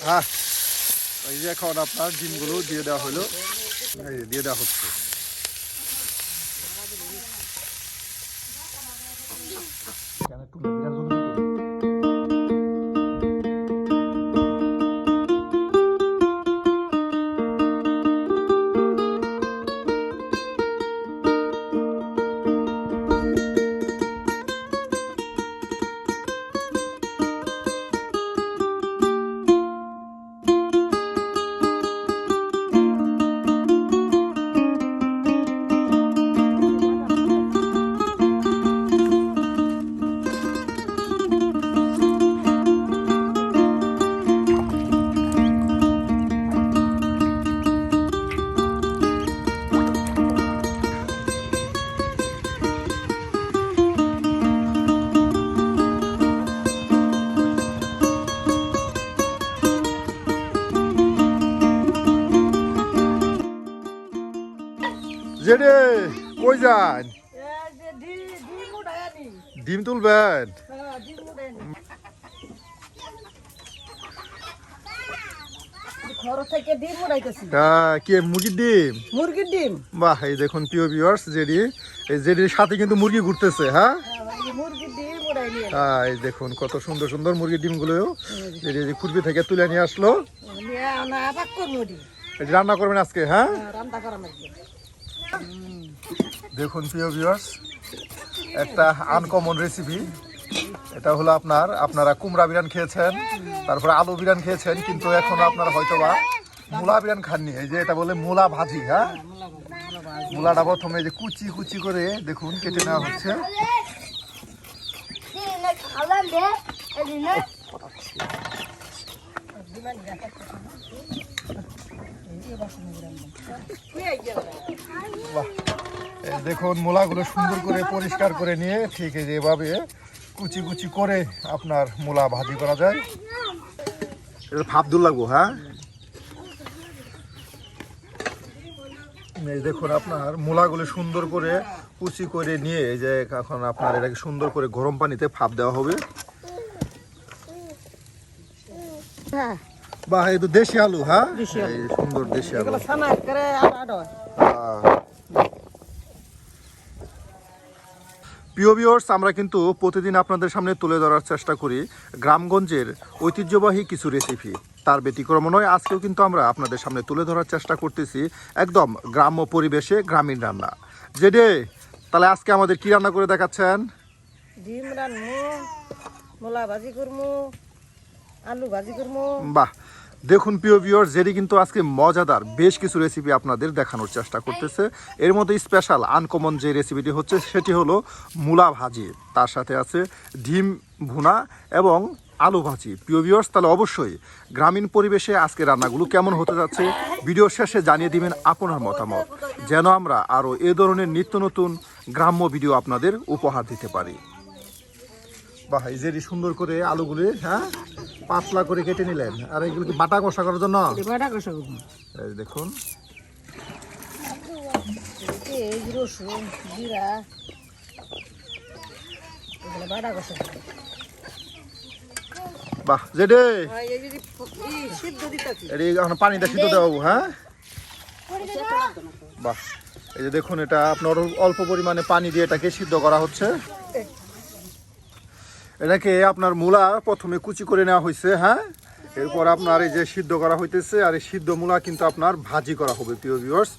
হ্যাঁ এই যে এখন আপনার ডিমগুলো দিয়ে দেওয়া হলো। দিয়ে দেওয়া হচ্ছে। একটু বিরাট জেডে কই যান? ডিম তুলবেন? হ্যাঁ, কি মুরগির ডিম? মুরগির ডিম। বাহ এই দেখুন প্রিয় ভিউয়ার্স জেডি। এই জেডির সাথে কিন্তু মুরগি ঘুরতেছে হ্যাঁ? হ্যাঁ, এই দেখুন কত সুন্দর সুন্দর মুরগির ডিমগুলো জেডি এই যে কুরবি থেকে তুলে নিয়ে আসলো। রান্না করবেন আজকে হ্যাঁ? রান্না লাগবে দেখুন, প্রিয় ভিউয়ার্স একটা আনকমন রেসিপি এটা হলো আপনার, আপনারা কুমড়া বিরান খেয়েছেন, তারপরে আলু বিরান খেয়েছেন, কিন্তু এখন আপনারা হয়তোবা মূলা বিরান খাননি। এই যে এটা বলে মূলা ভাজি হ্যাঁ? মূলাটা প্রথমে যে কুচি কুচি করে দেখুন, কেটে নেওয়া হচ্ছে। দেখুন, মূলাগুলো সুন্দর করে পরিষ্কার করে নিয়ে ঠিক এভাবে কুচি কুচি করে আপনার মূলা ভাজি করা যায়। এটা দূর লাগবো হ্যাঁ? এই দেখুন, আপনার মূলাগুলো সুন্দর করে কুচি করে নিয়ে এই যে এখন আপনার এটাকে সুন্দর করে গরম পানিতে ফাপ দেওয়া হবে। হ্যাঁ। বাহ এই তো দেশি আলু হ্যাঁ? এই সুন্দর দেশি আলু। প্রিয় আমরা কিন্তু প্রতিদিন আপনাদের সামনে তুলে ধরার চেষ্টা করি গ্রামগঞ্জের ঐতিহ্যবাহী কিছু রেসিপি তার ব্যতিক্রম নয় আজকেও কিন্তু আমরা আপনাদের সামনে তুলে ধরার চেষ্টা করতেছি একদম গ্রাম্য পরিবেশে গ্রামীণ রান্না। যেডে তাহলে আজকে আমাদের কি রান্না করে দেখাচ্ছেন? ডিম মূলা ভাজি আলু ভাজি বাহ দেখুন, প্রিয় ভিউয়ার যেটি কিন্তু আজকে মজাদার বেশ কিছু রেসিপি আপনাদের দেখানোর চেষ্টা করতেছে। এর মধ্যে স্পেশাল আনকমন যে রেসিপিটি হচ্ছে, সেটি হলো মূলা ভাজি। তার সাথে আছে ডিম ভুনা এবং আলু ভাজি। প্রিয় ভিউয়ার্স তাহলে অবশ্যই গ্রামীণ পরিবেশে আজকে রান্নাগুলো কেমন হতে যাচ্ছে ভিডিও শেষে জানিয়ে দিবেন আপনার মতামত, যেন আমরা আরও এ ধরনের নিত্য নতুন গ্রাম্য ভিডিও আপনাদের উপহার দিতে পারি। বাহ, এই সুন্দর করে আলুগুলি হ্যাঁ? পাতলা করে কেটে নিলেন। আর এগুলো কি বাটা কষা করার জন্য? বাটা কষা দেখুন। রসুন জিরা বাটা কষা বাহ সিদ্ধ এটি এখন পানিটা সিদ্ধ দেওয়া হ্যাঁ? বাহ এই যে দেখুন এটা আপনার অল্প পরিমাণে পানি দিয়ে এটাকে সিদ্ধ করা হচ্ছে। এটাকে আপনার মূলা প্রথমে কুচি করে নেওয়া হয়েছে হ্যাঁ? এরপর আপনার এই যে সিদ্ধ করা হইতেছে, আর এই সিদ্ধ মূলা কিন্তু আপনার ভাজি করা হবে, প্রিয় ভিউয়ার্স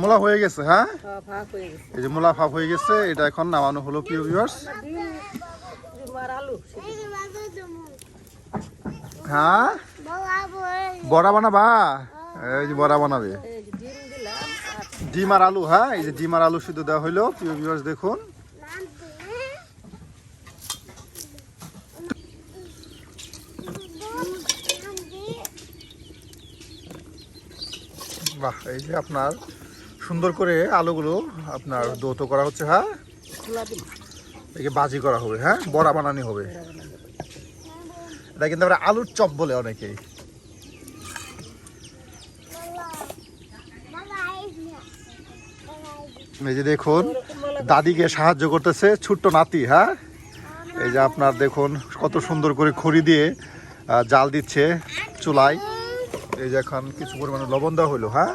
মূলা হয়ে গেছে হ্যাঁ? এই যে মূলা ভাব হয়ে গেছে এটা এখন নামানো হলো প্রিয় ভিউয়ার্স হ্যাঁ? বড়া বানাবা? এই যে বড়া বানাবে। ডিম আর ডিম আর আলু হ্যাঁ? এই যে ডিম আর আলু সিদ্ধ দেওয়া হইল প্রিয় ভিউয়ার্স দেখুন। বাহ এই যে আপনার সুন্দর করে আলুগুলো আপনার দৌত করা হচ্ছে হ্যাঁ? একে বাজি করা হবে হ্যাঁ? বড়া বানানি হবে। এটা কিন্তু আমরা আলুর চপ বলে অনেকেই। এই যে দেখুন, দাদিকে সাহায্য করতেছে, ছোট্ট নাতি হ্যাঁ? এই যে আপনার দেখুন, কত সুন্দর করে খড়ি দিয়ে জাল দিচ্ছে চুলায়। এই যে এখন কিছু পরিমাণে লবণ দেওয়া হলো হ্যাঁ?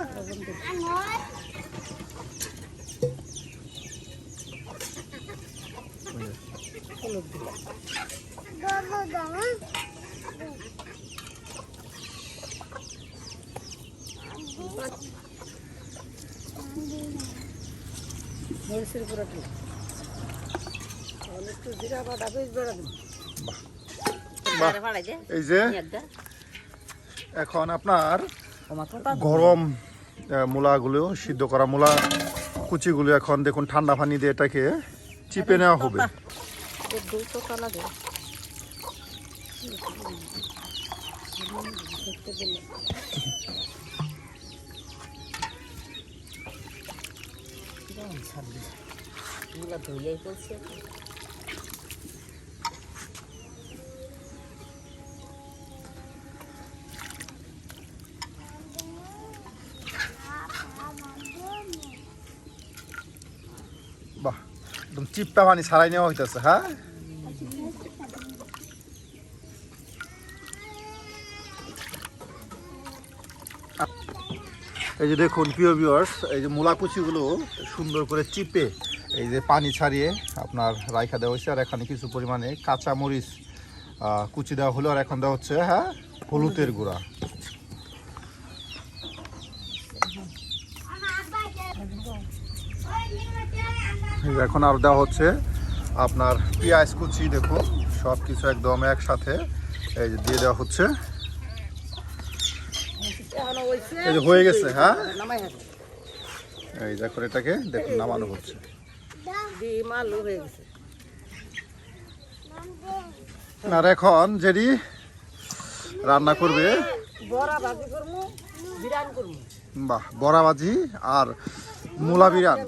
মরিচের পুরো একটু জিরা বাটা বেশ বেড়া দিন এই যে এখন আপনার গরম মূলাগুলো সিদ্ধ করা মূলা কুচিগুলো এখন দেখুন ঠান্ডা পানি দিয়ে এটাকে চিপে নেওয়া হবে। দুটো কালা দে দেখতে দিলে এগুলো ধুইয়াই করছে বাহ একদম চিপটা পানি ছাড়াই নেওয়া হইতেছে হ্যাঁ এই যে দেখুন, প্রিয় ভিউয়ার্স এই যে মূলা কুচিগুলো সুন্দর করে চিপে এই যে পানি ছাড়িয়ে আপনার রাইখা দেওয়া হয়েছে, আর এখানে কিছু পরিমাণে কাঁচা মরিচ কুচি দেওয়া হলো, আর এখন দেওয়া হচ্ছে হ্যাঁ হলুদের গুঁড়া। এখন আর দেওয়া হচ্ছে আপনার পেঁয়াজ কুচি, দেখুন সব কিছু একদম একসাথে এই যে দিয়ে দেওয়া হচ্ছে। এই যে হয়ে গেছে, হ্যাঁ? এই এখন এটাকে দেখুন নামানো হচ্ছে। আর এখন যেটি রান্না করবে। বাহ বড়া ভাজি আর মূলা বিরান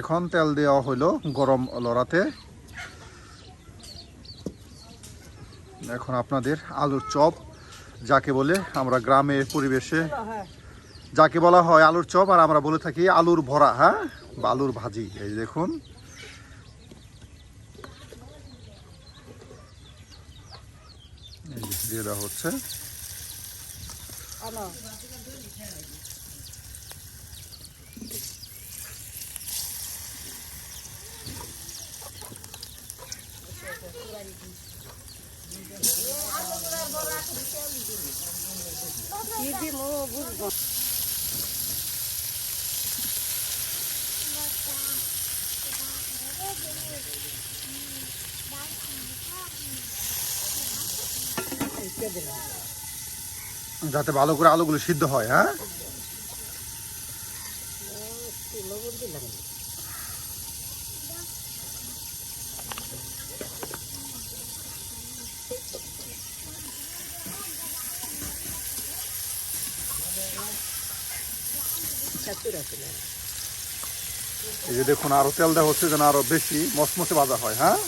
এখন তেল দেওয়া হইল গরম লড়াতে। এখন আপনাদের আলুর চপ, যাকে বলে আমরা গ্রামের পরিবেশে, যাকে বলা হয় আলুর চপ, আর আমরা বলে থাকি আলুর ভরা হ্যাঁ? বা আলুর ভাজি, এই দেখুন। দিয়ে দেওয়া হচ্ছে। আনো কি যাতে ভালো করে আলুগুলো সিদ্ধ হয় হ্যাঁ একটু লবণ দিলাম ছাতুরা দিলাম এই যে দেখুন আরও তেল দেওয়া হচ্ছে যেন আরও বেশি মসমসে ভাজা হয় হ্যাঁ?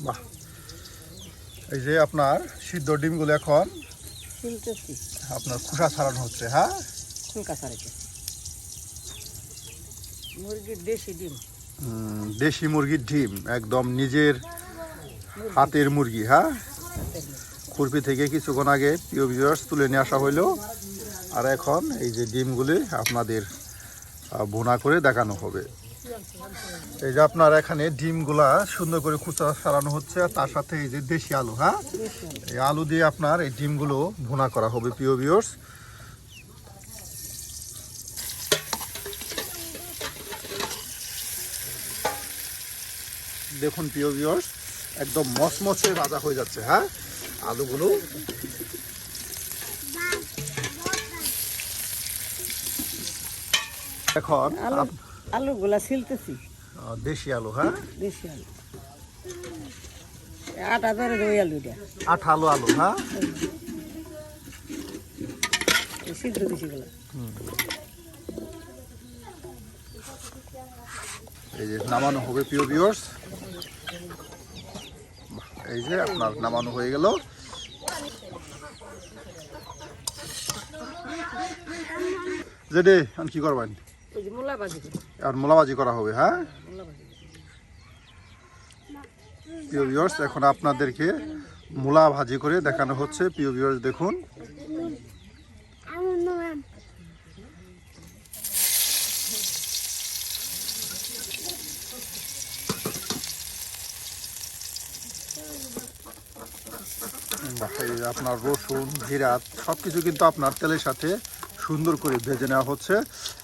বাহ। এই যে আপনার সিদ্ধ ডিমগুলো এখন আপনার খোসা ছাড়ানো হচ্ছে হ্যাঁ? ফুলকা সারাইতে মুরগির দেশি ডিম। দেশি মুরগির ডিম একদম নিজের হাতের মুরগি হ্যাঁ? খুরপি থেকে কিছুক্ষণ আগে প্রিয় ভিউয়ার্স তুলে নিয়ে আসা হইল। আর এখন এই যে ডিমগুলি আপনাদের বোনা করে দেখানো হবে। এই যে আপনার এখানে ডিমগুলা সুন্দর করে খুচা সারানো হচ্ছে, আর তার সাথে এই যে দেশি আলু হ্যাঁ? এই আলু দিয়ে আপনার এই ডিমগুলো ভুনা করা হবে, প্রিয় ভিউয়ার্স দেখুন, প্রিয় ভিউয়ার্স একদম মচমচে ভাজা হয়ে যাচ্ছে হ্যাঁ? আলুগুলো। এখন আলুগুলা ছিলতেছি। দেশি আলু হ্যাঁ? দেশি আলু। আটা ধরে ওই আলুটা আঠালো আলু হ্যাঁ? সিদ্ধ দিছি গুলো এই যে নামানো হবে প্রিয় ভিউয়ার্স এই যে আপনার নামানো হয়ে গেল। যে দে আমি কি করবেন? আর মোলাবাজি করা হবে হ্যাঁ? প্রিয় ভিউয়ার্স এখন আপনাদেরকে মূলা ভাজি করে দেখানো হচ্ছে। প্রিয় ভিউয়ার্স দেখুন বাহ, এই যে আপনার রসুন জিরা সব কিছু কিন্তু আপনার তেলের সাথে সুন্দর করে ভেজে নেওয়া হচ্ছে।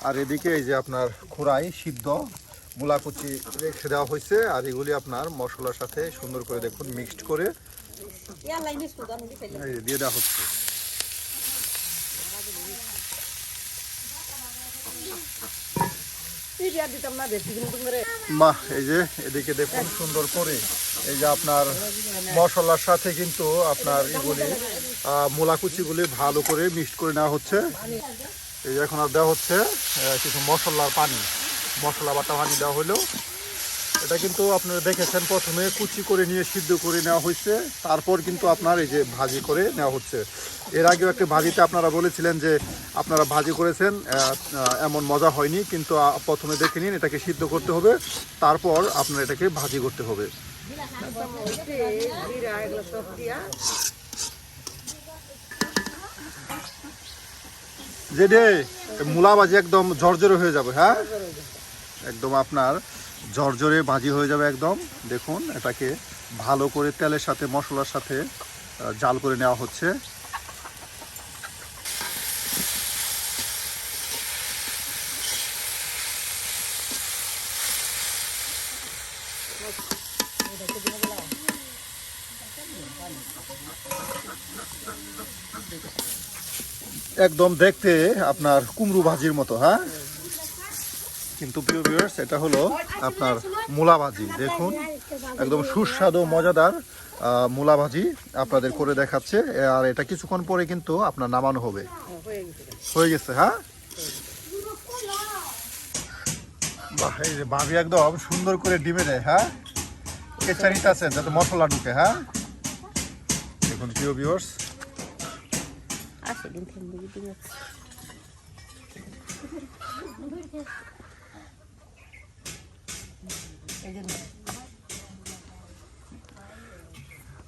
আর এদিকে এই যে আপনার খোড়াই সিদ্ধ মূলা কুচি রেখে দেওয়া হয়েছে আর এগুলি আপনার মশলার সাথে সুন্দর করে দেখুন মিক্সড করে দিয়ে দেওয়া হচ্ছে। বাহ এই যে এদিকে দেখুন সুন্দর করে এই যে আপনার মশলার সাথে কিন্তু আপনার এগুলি কুচিগুলি ভালো করে মিক্সড করে নেওয়া হচ্ছে। এই যে এখন আর দেওয়া হচ্ছে কিছু মশলার পানি। মশলা বাটা পানি দেওয়া হলো। এটা কিন্তু আপনারা দেখেছেন, প্রথমে কুচি করে নিয়ে সিদ্ধ করে নেওয়া হয়েছে। তারপর কিন্তু আপনার এই যে ভাজি করে নেওয়া হচ্ছে। এর আগেও একটা ভাজিতে আপনারা বলেছিলেন যে আপনারা ভাজি করেছেন এমন মজা হয়নি, কিন্তু প্রথমে দেখে নিন, এটাকে সিদ্ধ করতে হবে। তারপর আপনার এটাকে ভাজি করতে হবে। মূলা ভাজি একদম ঝরঝরে হয়ে যাবে হ্যাঁ? একদম আপনার ঝরঝরে ভাজি হয়ে যাবে একদম। দেখুন, এটাকে ভালো করে তেলের সাথে, মশলার সাথে জাল করে নেওয়া হচ্ছে। একদম দেখতে আপনার কুমড়ো ভাজির মতো হ্যাঁ? কিন্তু এটা হলো আপনার মূলা ভাজি। দেখুন, একদম সুস্বাদু, মজাদার মূলা ভাজি আপনাদের করে দেখাচ্ছে। আর এটা কিছুক্ষণ পরে কিন্তু আপনার নামানো হবে। হয়ে গেছে হ্যাঁ? বাহ, এই যে ভাবি একদম সুন্দর করে ডিমে দেয় হ্যাঁ? কেচারিতে আছে, যাতে মশলা ঢুকে হ্যাঁ? দেখুন প্রিয়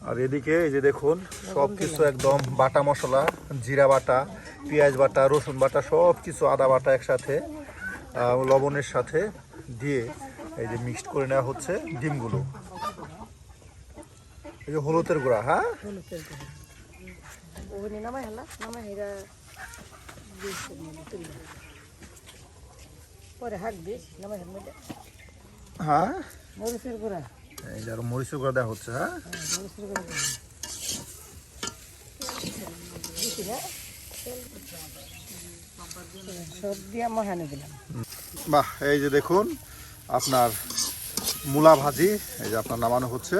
আর এদিকে এই যে দেখুন সব কিছু একদম বাটা মশলা, জিরা বাটা, পেঁয়াজ বাটা, রসুন বাটা সব কিছু আদা বাটা একসাথে লবণের সাথে দিয়ে এই যে মিক্সড করে নেওয়া হচ্ছে ডিমগুলো। এই যে হলুদের গুঁড়া হ্যাঁ? হলুদের গুঁড়ো। ওখানে নামাই হলা নামাই হেরা দিস তুলি পরে হাক দিস নামাই হের মধ্যে হ্যাঁ? মরিচের গুঁড়া। এই যে আরও মরিচের গুঁড়া দেওয়া হচ্ছে হ্যাঁ? হ্যাঁ, মরিচের গুঁড়া বাহ এই যে দেখুন আপনার মূলা ভাজি এই যে আপনার নামানো হচ্ছে।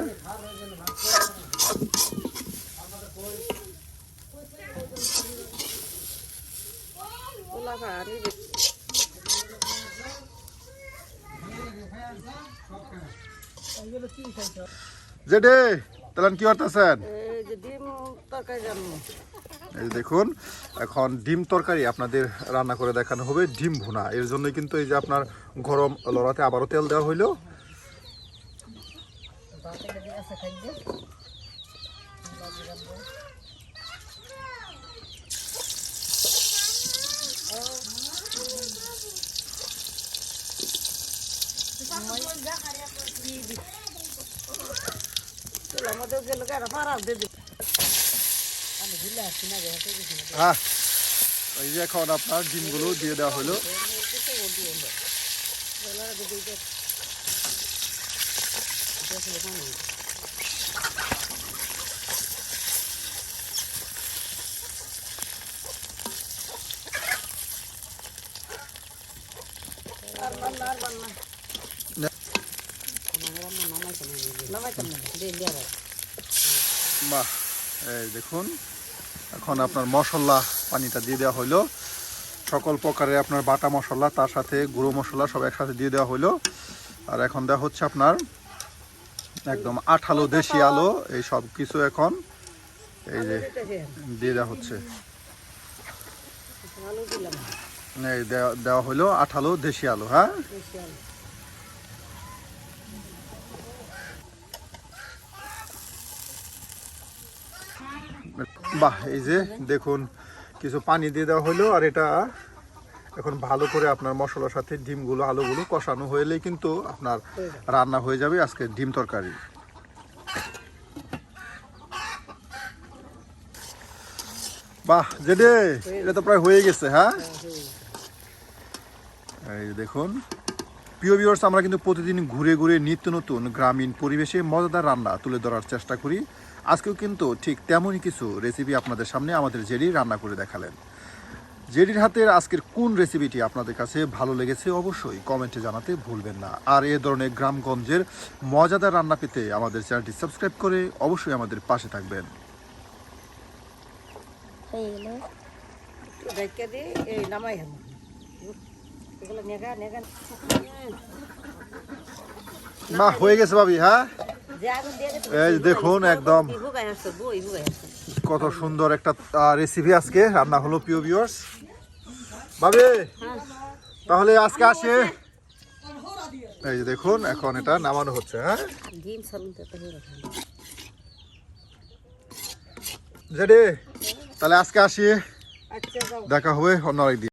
জেডে তাহলে কি করতেছেন? এই দেখুন এখন ডিম তরকারি আপনাদের রান্না করে দেখানো হবে ডিম ভুনা। এর জন্য কিন্তু এই যে আপনার গরম লড়াতে আবারও তেল দেওয়া হইল। হ্যাঁ এই যে এখন আপনার ডিমগুলো দিয়ে দেওয়া হলো। আর বান্না আর বান্না নামাইতাম না দিয়ে দিয়ে দাও। বাহ, এই দেখুন, এখন আপনার মশলা পানিটা দিয়ে দেওয়া হলো সকল প্রকারের আপনার বাটা মশলা, তার সাথে গুঁড়ো মশলা সব একসাথে দিয়ে দেওয়া হলো আর এখন দেওয়া হচ্ছে আপনার একদম আঠালো দেশি আলো, এই সব কিছু এখন এই যে দিয়ে দেওয়া হচ্ছে। দেওয়া হলো আঠালো দেশি আলো হ্যাঁ? বাহ, এই যে দেখুন, কিছু পানি দিয়ে দেওয়া হলো, আর এটা এখন ভালো করে আপনার মশলার সাথে ডিমগুলো, আলুগুলো কষানো হইলেই কিন্তু আপনার রান্না হয়ে যাবে আজকে ডিম তরকারি। বাহ, জেডে, এটা তো প্রায় হয়ে গেছে হ্যাঁ? এই দেখুন, প্রিয় ভিউয়ার্স আমরা কিন্তু প্রতিদিন ঘুরে ঘুরে নিত্য নতুন গ্রামীণ পরিবেশে মজাদার রান্না তুলে ধরার চেষ্টা করি। আজকেও কিন্তু ঠিক তেমনই কিছু রেসিপি আপনাদের সামনে আমাদের জেরি রান্না করে দেখালেন। জেরির হাতের আজকের কোন রেসিপিটি আপনাদের কাছে ভালো লেগেছে অবশ্যই কমেন্টে জানাতে ভুলবেন না। আর এ ধরনের গ্রামগঞ্জের মজাদার রান্না পেতে আমাদের চ্যানেলটি সাবস্ক্রাইব করে অবশ্যই আমাদের পাশে থাকবেন। হয়ে গেল। একটু ঢেকে দিয়ে এই নামাই হলো। এগুলো নেগা নেগা বাহ হয়ে গেছে ভাবি হ্যাঁ? এই দেখুন একদম কত সুন্দর একটা রেসিপি আজকে। রান্না হলো পিও ভিউয়ার্স ভাবি তাহলে আজকে আসে। এই যে দেখুন এখন এটা নামানো হচ্ছে হ্যাঁ? জেডে তাহলে আজকে আসি। আচ্ছা দেখা হবে অন্য আরেকদিন।